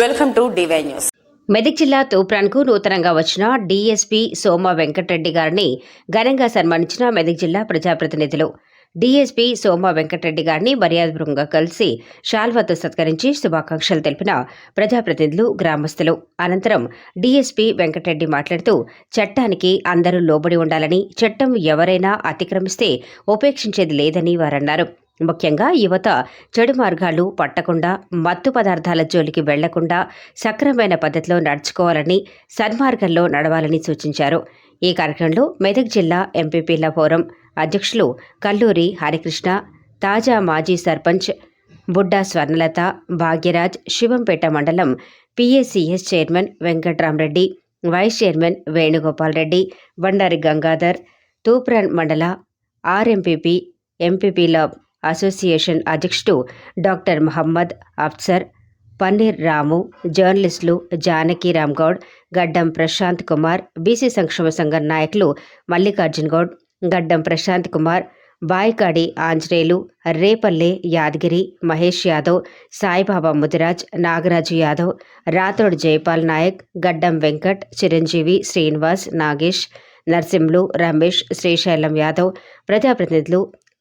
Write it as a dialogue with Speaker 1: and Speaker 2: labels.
Speaker 1: Welcome to DY news.
Speaker 2: Medak జిల్లా తూప్రాన్కు నూతనంగా వచ్చిన డీఎస్పీ సోమ వెంకటరెడ్డి గారిని ఘనంగా సన్మానించిన మెదక్ జిల్లా ప్రజాప్రతినిధులు. డీఎస్పీ సోమ వెంకటరెడ్డి గారిని మర్యాదపూర్వకంగా కలిసి షాల్వాతో సత్కరించి శుభాకాంక్షలు తెలిపిన ప్రజాప్రతినిధులు గ్రామస్తులు. అనంతరం డీఎస్పీ వెంకటరెడ్డి మాట్లాడుతూ చట్టానికి అందరూ లోబడి ఉండాలని చట్టం ఎవరైనా అతిక్రమిస్తే ఉపేక్షించేది లేదని వారన్నారు. ముఖ్యంగా యువత చెడు మార్గాలు పట్టకుండా మత్తు పదార్థాల జోలికి వెళ్ళకుండా సక్రమైన పద్ధతిలో నడుచుకోవాలని సన్మార్గంలో నడవాలని సూచించారు. ఈ కార్యక్రమంలో మెదక్ జిల్లా ఎంపీపీల ఫోరం అధ్యక్షులు కల్లూరి హరికృష్ణ తాజా మాజీ సర్పంచ్ బుడ్డా స్వర్ణలత భాగ్యరాజ్ శివంపేట మండలం PACS chairman Venkatramareddy vice chairman Venugopal Reddy Bandari Gangadhar Toopran మండల ఆర్ఎంపీపీ ఎంపీపీల అసోసియేషన్ అధ్యక్షుడు డాక్టర్ మహమ్మద్ అఫ్సర్ పన్నీర్ రాము జర్నలిస్టులు జానకి రామ్ గౌడ్ గడ్డం ప్రశాంత్ కుమార్ బీసీ సంక్షేమ సంఘం నాయకులు మల్లికార్జున్ గౌడ్ గడ్డం ప్రశాంత్ కుమార్ బాయికాడి ఆంజనేయులు రేపల్లె యాదగిరి మహేష్ యాదవ్ సాయిబాబా ముదిరాజ్ నాగరాజు యాదవ్ రాథోడ్ జయపాల్ నాయక్ గడ్డం వెంకట్ చిరంజీవి శ్రీనివాస్ నాగేష్ నర్సింహులు రమేష్ శ్రీశైలం యాదవ్ ప్రజాప్రతినిధులు